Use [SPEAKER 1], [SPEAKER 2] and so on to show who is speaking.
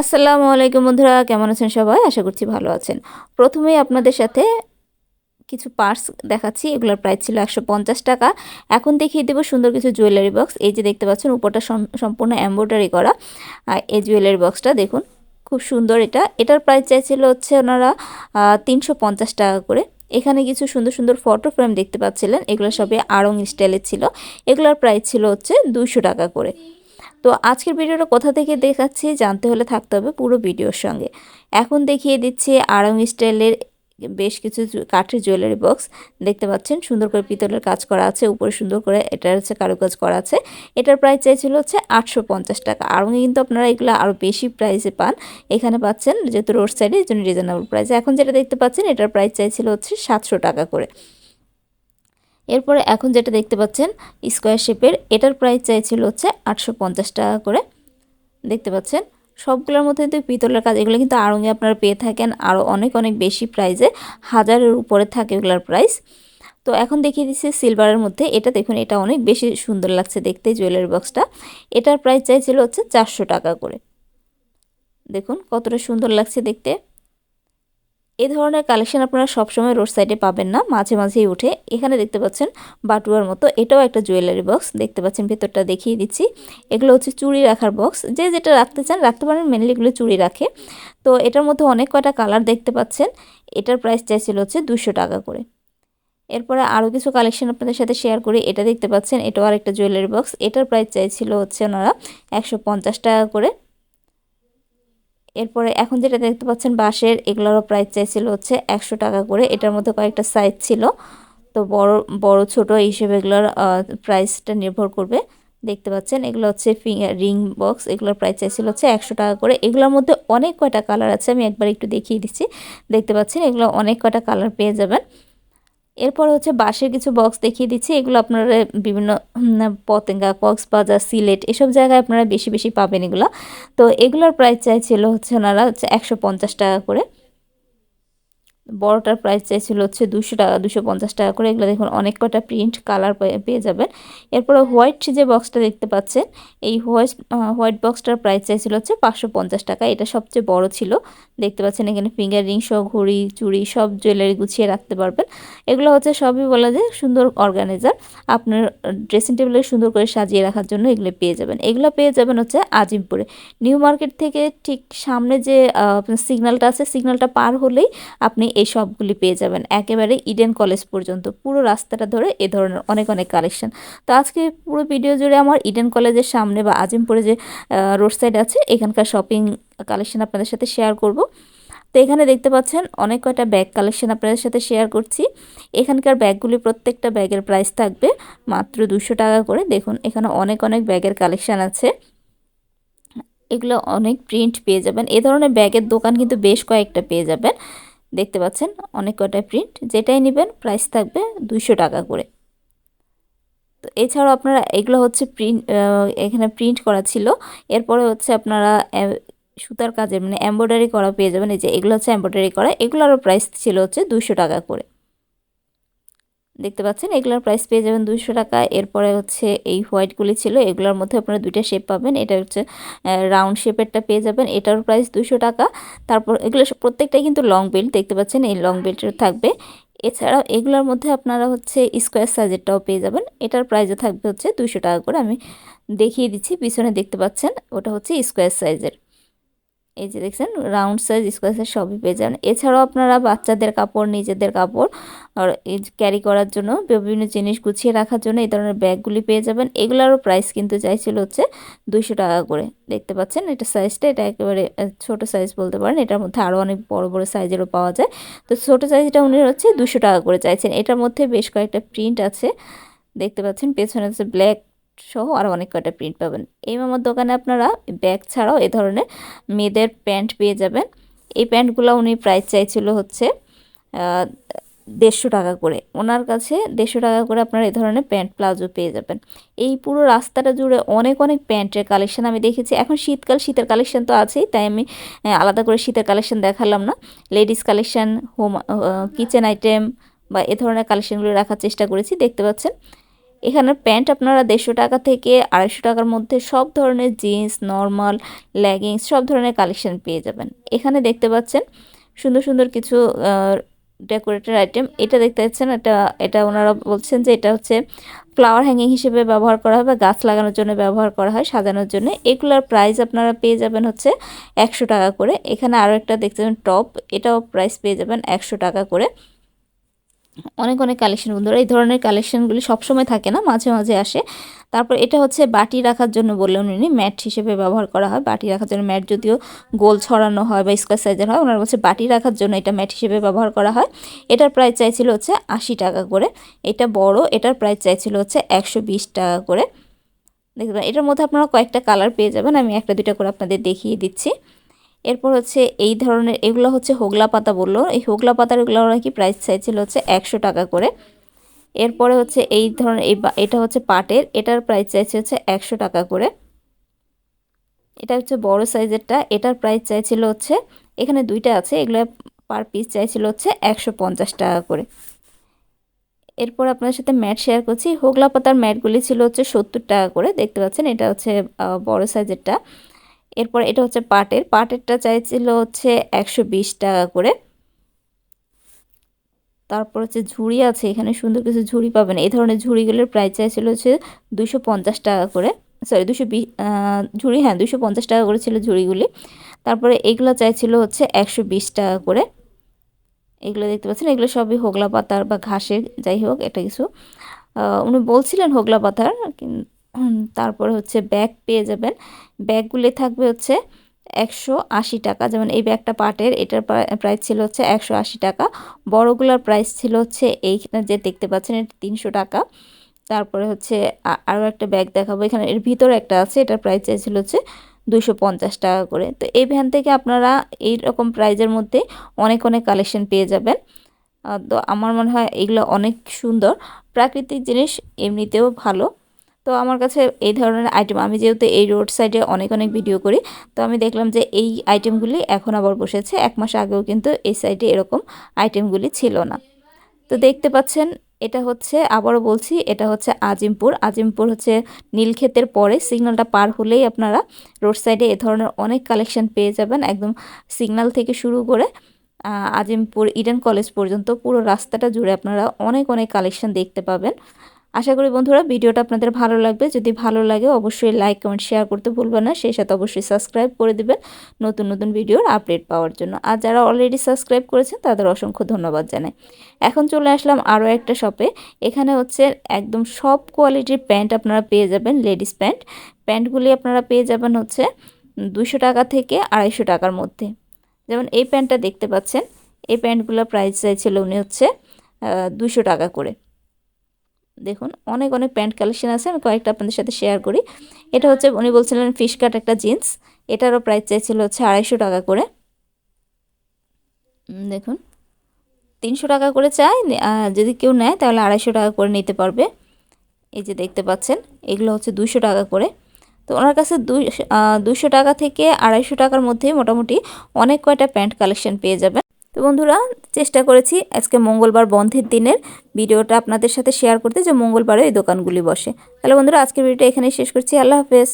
[SPEAKER 1] আসসালামু আলাইকুম বন্ধুরা, কেমন আছেন সবাই? আশা করছি ভালো আছেন। প্রথমেই আপনাদের সাথে কিছু পার্স দেখাচ্ছি। এগুলোর প্রাইস ছিল একশো পঞ্চাশ টাকা। এখন দেখিয়ে দেবো সুন্দর কিছু জুয়েলারি বক্স এই যে দেখতে পাচ্ছেন, উপরটা সম্পূর্ণ এম্ব্রয়ডারি করা। এই জুয়েলারি বক্সটা দেখুন, খুব সুন্দর এটা। এটার প্রাইস চাইছিল হচ্ছে ওনারা তিনশো পঞ্চাশ টাকা করে। এখানে কিছু সুন্দর সুন্দর ফটো ফ্রেম দেখতে পাচ্ছিলেন। এগুলো সবই আড়ং স্টাইলের ছিল। এগুলোর প্রাইস ছিল হচ্ছে দুশো টাকা করে। তো আজকের ভিডিওটা কোথা থেকে দেখাচ্ছি জানতে হলে থাকতে হবে পুরো ভিডিওর সঙ্গে। এখন দেখিয়ে দিচ্ছি আরাম স্টাইলের বেশ কিছু কাঠের জুয়েলারি বক্স দেখতে পাচ্ছেন, সুন্দর করে পিতলের কাজ করা আছে, উপরে সুন্দর করে এটার হচ্ছে কারুকাজ করা আছে। এটার প্রাইস চাইছিল হচ্ছে আটশো পঞ্চাশ টাকা। আরঙে কিন্তু আপনারা এগুলো আরও বেশি প্রাইসে পান। এখানে পাচ্ছেন, যেহেতু রোড সাইডে এই জন্য রিজনেবল প্রাইসে এখন যেটা দেখতে পাচ্ছেন, এটার প্রাইস চাইছিল হচ্ছে সাতশো টাকা করে। এরপরে এখন যেটা দেখতে পাচ্ছেন, স্কোয়ার শেপের, এটার প্রাইস চাইছিল হচ্ছে আটশো পঞ্চাশ টাকা করে। দেখতে পাচ্ছেন, সবগুলোর মধ্যে কিন্তু পিতলের কাজ, এগুলো কিন্তু আড়ঙে আপনারা পেয়ে থাকেন আরও অনেক অনেক বেশি প্রাইসে হাজারের উপরে থাকে এগুলোর প্রাইস তো এখন দেখিয়ে দিচ্ছি সিলভারের মধ্যে, এটা দেখুন, এটা অনেক বেশি সুন্দর লাগছে দেখতে জুয়েলারি বক্সটা এটার প্রাইস চাইছিল হচ্ছে চারশো টাকা করে। দেখুন, কতটা সুন্দর লাগছে দেখতে। এই ধরনের কালেকশন আপনারা সবসময় রোড সাইডে পাবেন না, মাঝে মাঝেই উঠে। এখানে দেখতে পাচ্ছেন বাটুয়ার মতো, এটাও একটা জুয়েলারি বক্স দেখতে পাচ্ছেন ভেতরটা দেখিয়ে দিচ্ছি। এগুলো হচ্ছে চুড়ি রাখার বক্স যে যেটা রাখতে চান, রাখতে পারেন মেনলি এগুলো চুড়ি রাখে। তো এটার মধ্যে অনেক কয়টা কালার দেখতে পাচ্ছেন, এটার প্রাইস চাইছিল হচ্ছে দুশো টাকা করে। এরপরে আরও কিছু কালেকশন আপনাদের সাথে শেয়ার করি, এটা দেখতে পাচ্ছেন, এটাও আরেকটা জুয়েলারি বক্স এটার প্রাইস চাইছিল হচ্ছে ওনারা একশো পঞ্চাশ টাকা করে। এরপরে এখন যেটা দেখতে পাচ্ছেন বাঁশের, এগুলোরও প্রাইস চাইছিল হচ্ছে একশো টাকা করে। এটার মধ্যে কয়েকটা সাইজ ছিল। তো বড় বড়, ছোট হিসেবে এগুলোর প্রাইসটা নির্ভর করবে। দেখতে পাচ্ছেন এগুলো হচ্ছে ফিঙ্গার রিং বক্স এগুলোর প্রাইস চাইছিল হচ্ছে একশো টাকা করে। এগুলোর মধ্যে অনেক কয়টা কালার আছে, আমি একবার একটু দেখিয়ে দিচ্ছি। দেখতে পাচ্ছেন এগুলো অনেক কয়টা কালার পেয়ে যাবেন। এরপর হচ্ছে বাঁশের কিছু বক্স দেখিয়ে দিচ্ছি। এগুলো আপনারা বিভিন্ন পতেঙ্গা কক্সবাজার সিলেট এসব জায়গায় আপনারা বেশি বেশি পাবেন এগুলো। তো এগুলোর প্রাইস চাইছিল হচ্ছে ওনারা হচ্ছে একশো পঞ্চাশ টাকা করে। বড়টার প্রাইস চাইছিল হচ্ছে দুশো টাকা দুশো পঞ্চাশ টাকা করে। এগুলো দেখুন, অনেক কটা প্রিন্ট কালার পেয়ে যাবেন। এরপরে হোয়াইট যে বক্সটা দেখতে পাচ্ছেন, এই হোয়াইট হোয়াইট বক্সটার প্রাইস চাইছিল হচ্ছে পাঁচশো পঞ্চাশ টাকা। এটা সবচেয়ে বড় ছিল। দেখতে পাচ্ছেন এখানে ফিঙ্গার রিং সহ ঘড়ি, চুড়ি, সব জুয়েলারি গুছিয়ে রাখতে পারবেন। এগুলো হচ্ছে সবই বলা যায় সুন্দর অর্গানাইজার আপনার ড্রেসিং টেবিলে সুন্দর করে সাজিয়ে রাখার জন্য এগুলো পেয়ে যাবেন। এগুলো পেয়ে যাবেন হচ্ছে আজিমপুরে। নিউ মার্কেট থেকে ঠিক সামনে যে সিগন্যালটা আছে সিগন্যালটা পার হলেই আপনি এই সবগুলি পেয়ে যাবেন। একেবারে ইডেন কলেজ পর্যন্ত। পুরো রাস্তাটা ধরে এ ধরনের অনেক অনেক কালেকশন তো আজকে পুরো ভিডিও জুড়ে আমার ইডেন কলেজের সামনে বা আজিমপুরে যে রোড সাইড আছে, এখানকার শপিং কালেকশন আপনাদের সাথে শেয়ার করব। তো এখানে দেখতে পাচ্ছেন, অনেক কয়টা ব্যাগ কালেকশন আপনাদের সাথে শেয়ার করছি। এখানকার ব্যাগগুলি প্রত্যেকটা ব্যাগের প্রাইস থাকবে মাত্র দুশো টাকা করে। দেখুন, এখানে অনেক অনেক ব্যাগের কালেকশান আছে। এগুলো অনেক প্রিন্ট পেয়ে যাবেন। এ ধরনের ব্যাগের দোকান কিন্তু বেশ কয়েকটা পেয়ে যাবেন। দেখতে পাচ্ছেন, অনেক কটা প্রিন্ট যেটাই নেবেন প্রাইস থাকবে দুইশো টাকা করে। তো এছাড়াও আপনারা এগুলো হচ্ছে প্রিন্ট এখানে প্রিন্ট করা ছিল। এরপরে হচ্ছে আপনারা সুতার কাজের মানে এম্ব্রয়ডারি করা পেয়ে যাবেন। এই যে এগুলো হচ্ছে এম্ব্রয়ডারি করা, এগুলোরও প্রাইস ছিল হচ্ছে দুশো টাকা করে। দেখতে পাচ্ছেন, এগুলোর প্রাইস পেয়ে যাবেন দুশো টাকা। এরপরে হচ্ছে এই হোয়াইটগুলি ছিল, এগুলোর মধ্যে আপনারা দুইটা শেপ পাবেন। এটা হচ্ছে রাউন্ড শেপেরটা পেয়ে যাবেন। এটার প্রাইস দুশো টাকা। তারপর এগুলো প্রত্যেকটাই কিন্তু লং বেল্ট দেখতে পাচ্ছেন, এই লং বেল্টের থাকবে। এছাড়াও এগুলোর মধ্যে আপনারা হচ্ছে স্কোয়ার সাইজেরটাও পেয়ে যাবেন। এটার প্রাইসও থাকবে হচ্ছে দুশো টাকা করে। আমি দেখিয়ে দিচ্ছি, পিছনে দেখতে পাচ্ছেন, ওটা হচ্ছে স্কোয়ার সাইজের এই যে দেখছেন রাউন্ড সাইজ স্কোয়ার সাইজ সবই পেয়ে যাবেন। এছাড়াও আপনারা বাচ্চাদের কাপড়, নিজেদের কাপড়, আর ক্যারি করার জন্য বিভিন্ন জিনিস গুছিয়ে রাখার জন্য এই ধরনের ব্যাগগুলি পেয়ে যাবেন। এগুলোরও প্রাইস কিন্তু চাইছিল হচ্ছে দুইশো টাকা করে। দেখতে পাচ্ছেন, এটা সাইজটা এটা একেবারে ছোট সাইজ বলতে পারেন। এটার মধ্যে আরও অনেক বড় বড় সাইজেরও পাওয়া যায়। তো ছোটো সাইজটা উনি হচ্ছে দুশো টাকা করে চাইছেন। এটার মধ্যে বেশ কয়েকটা প্রিন্ট আছে। দেখতে পাচ্ছেন, পেছনে হচ্ছে ব্ল্যাক সহ আরও অনেক কয়টা প্রিন্ট পাবেন। এই মামার দোকানে আপনারা ব্যাগ ছাড়াও এ ধরনের মেয়েদের প্যান্ট পেয়ে যাবেন। এই প্যান্টগুলো উনি প্রাইস চাইছিল হচ্ছে দেড়শো টাকা করে। ওনার কাছে দেড়শো টাকা করে আপনারা এই ধরনের প্যান্ট প্লাজো পেয়ে যাবেন। এই পুরো রাস্তাটা জুড়ে অনেক অনেক প্যান্টের কালেকশন আমি দেখেছি। এখন শীতকাল, শীতের কালেকশন তো আছেই, তাই আমি আলাদা করে শীতের কালেকশন দেখালাম না। Ladies collection home kitchen item বা এ ধরনের কালেকশনগুলো রাখার চেষ্টা করেছি, দেখতে পাচ্ছেন। এখানে প্যান্ট আপনারা দেড়শো টাকা থেকে আড়াইশো টাকার মধ্যে সব ধরনের জিন্স, নর্মাল, লেগিংস, সব ধরনের কালেকশন পেয়ে যাবেন। এখানে দেখতে পাচ্ছেন সুন্দর সুন্দর কিছু ডেকোরেটেড আইটেম। এটা দেখতে পাচ্ছেন, এটা এটা ওনারা বলছেন যে এটা হচ্ছে ফ্লাওয়ার হ্যাঙ্গিং হিসেবে ব্যবহার করা হয় বা গাছ লাগানোর জন্য ব্যবহার করা হয় সাজানোর জন্য। এগুলোর প্রাইস আপনারা পেয়ে যাবেন হচ্ছে একশো টাকা করে। এখানে আরও একটা দেখতে পাবেন টপ, এটাও প্রাইস পেয়ে যাবেন একশো টাকা করে। অনেক অনেক কালেকশন বন্ধুরা এই ধরনের কালেকশনগুলি সবসময় থাকে না, মাঝে মাঝে আসে। তারপর এটা হচ্ছে বাটি রাখার জন্য বললেন উনি, ম্যাট হিসেবে ব্যবহার করা হয়। বাটি রাখার জন্য ম্যাট যদিও গোল ছড়ানো হয় বা স্কোয়ার সাইজের হয়, ওনার বলছে বাটি রাখার জন্য এটা ম্যাট হিসেবে ব্যবহার করা হয়। এটার প্রাইস চাইছিল হচ্ছে আশি টাকা করে। এটা বড়, এটার প্রাইস চাইছিল হচ্ছে একশো বিশ টাকা করে। দেখতে এটার মধ্যে আপনারা কয়েকটা কালার পেয়ে যাবেন, আমি একটা দুটা করে আপনাদের দেখিয়ে দিচ্ছি। এরপর হচ্ছে এই ধরনের, এগুলো হচ্ছে হোগলা পাতা বলল। এই হোগলা পাতার এগুলো নাকি প্রাইস চাইছিল হচ্ছে একশো টাকা করে। এরপরে হচ্ছে এই ধরনের, এই এটা হচ্ছে পাটের, এটার প্রাইস চাইছে হচ্ছে একশো টাকা করে। এটা হচ্ছে বড় সাইজেরটা, এটার প্রাইস চাইছিল হচ্ছে, এখানে দুইটা আছে, এগুলো পার পিস চাইছিল হচ্ছে একশো পঞ্চাশ টাকা করে। এরপর আপনার সাথে ম্যাট শেয়ার করছি। হোগলা পাতার ম্যাটগুলি ছিল হচ্ছে সত্তর টাকা করে, দেখতে পাচ্ছেন এটা হচ্ছে বড় সাইজেরটা। এরপর এটা হচ্ছে পাটের। পাটেরটা চাইছিল হচ্ছে একশো বিশ টাকা করে। তারপর হচ্ছে ঝুড়ি আছে, এখানে সুন্দর কিছু ঝুড়ি পাবেন। এই ধরনের ঝুড়িগুলোর প্রাইস চাইছিল হচ্ছে দুশো টাকা করে। সরি দুশো ঝুড়ি হ্যাঁ দুশো পঞ্চাশ টাকা করে ছিল ঝুড়িগুলি। তারপরে এগুলো চাইছিল হচ্ছে একশো বিশ টাকা করে। এগুলো দেখতে পাচ্ছেন, এগুলো সবই হোগলা পাতার বা ঘাসের, যাই হোক, একটা কিছু। উনি বলছিলেন হোগলা পাতার তারপরে হচ্ছে ব্যাগ পেয়ে যাবেন। ব্যাগগুলি থাকবে হচ্ছে একশো আশি টাকা। যেমন এই ব্যাগটা পাটের, এটার প্রাইস ছিল হচ্ছে একশো আশি টাকা। বড়গুলোর প্রাইস ছিল হচ্ছে এইখানে যে দেখতে পাচ্ছেন, এটা তিনশো টাকা। তারপরে হচ্ছে আরও একটা ব্যাগ দেখাবো। এখানে এর ভিতরে একটা আছে, এটার প্রাইস চাইছিল হচ্ছে দুশো পঞ্চাশ টাকা করে। তো এই ভ্যান থেকে আপনারা এই রকম প্রাইজের মধ্যে অনেক অনেক কালেকশন পেয়ে যাবেন। তো আমার মনে হয় এগুলো অনেক সুন্দর। প্রাকৃতিক জিনিস এমনিতেও ভালো। তো আমার কাছে এই ধরনের আইটেম আমি যেহেতু এই রোড সাইডে অনেক অনেক ভিডিও করি, তো আমি দেখলাম যে এই আইটেমগুলি এখন আবার বসেছে। এক মাস আগেও কিন্তু এই সাইডে এরকম আইটেমগুলি ছিল না। তো দেখতে পাচ্ছেন, এটা হচ্ছে, আবারও বলছি, এটা হচ্ছে আজিমপুর। আজিমপুর হচ্ছে নীলক্ষেতের পরে সিগন্যালটা পার হলেই আপনারা রোড সাইডে এ ধরনের অনেক কালেকশন পেয়ে যাবেন। একদম সিগন্যাল থেকে শুরু করে আজিমপুর ইডেন কলেজ পর্যন্ত পুরো রাস্তাটা জুড়ে আপনারা অনেক অনেক কালেকশন দেখতে পাবেন। আশা করি বন্ধুরা ভিডিওটা আপনাদের ভালো লাগবে। যদি ভালো লাগে অবশ্যই লাইক কমেন্ট শেয়ার করতে ভুলবেন না। সেই সাথে অবশ্যই সাবস্ক্রাইব করে দেবেন নতুন নতুন ভিডিওর আপডেট পাওয়ার জন্য। আর যারা অলরেডি সাবস্ক্রাইব করেছেন, তাদের অসংখ্য ধন্যবাদ জানাই। এখন চলে আসলাম আরও একটা শপে এখানে হচ্ছে একদম সব কোয়ালিটির প্যান্ট আপনারা পেয়ে যাবেন লেডিস প্যান্ট প্যান্টগুলি আপনারা পেয়ে যাবেন হচ্ছে দুশো টাকা থেকে আড়াইশো টাকার মধ্যে। যেমন এই প্যান্টটা দেখতে পাচ্ছেন, এই প্যান্টগুলোর প্রাইস চাইছিল উনি হচ্ছে দুশো টাকা করে। দেখুন, অনেক অনেক প্যান্ট কালেকশন আছে, আমি কয়েকটা আপনাদের সাথে শেয়ার করি। এটা হচ্ছে, উনি বলছিলেন ফিশ কাট একটা জিন্স এটারও প্রাইস চাইছিল হচ্ছে আড়াইশো টাকা করে। দেখুন, তিনশো টাকা করে চাই যদি কেউ নেয় তাহলে আড়াইশো টাকা করে নিতে পারবে। এই যে দেখতে পাচ্ছেন, এগুলো হচ্ছে দুশো টাকা করে। তো ওনার কাছে দুশো টাকা থেকে আড়াইশো টাকার মধ্যে মোটামুটি অনেক কয়টা প্যান্ট কালেকশন পেয়ে যাবেন। তো বন্ধুরা, চেষ্টা করেছি আজকে মঙ্গলবার বন্ধের দিনের ভিডিওটা আপনাদের সাথে শেয়ার করতে যে মঙ্গলবারে এই দোকানগুলি বসে। তাহলে বন্ধুরা, আজকের ভিডিওটা এখানেই শেষ করছি। আল্লাহ হাফেজ।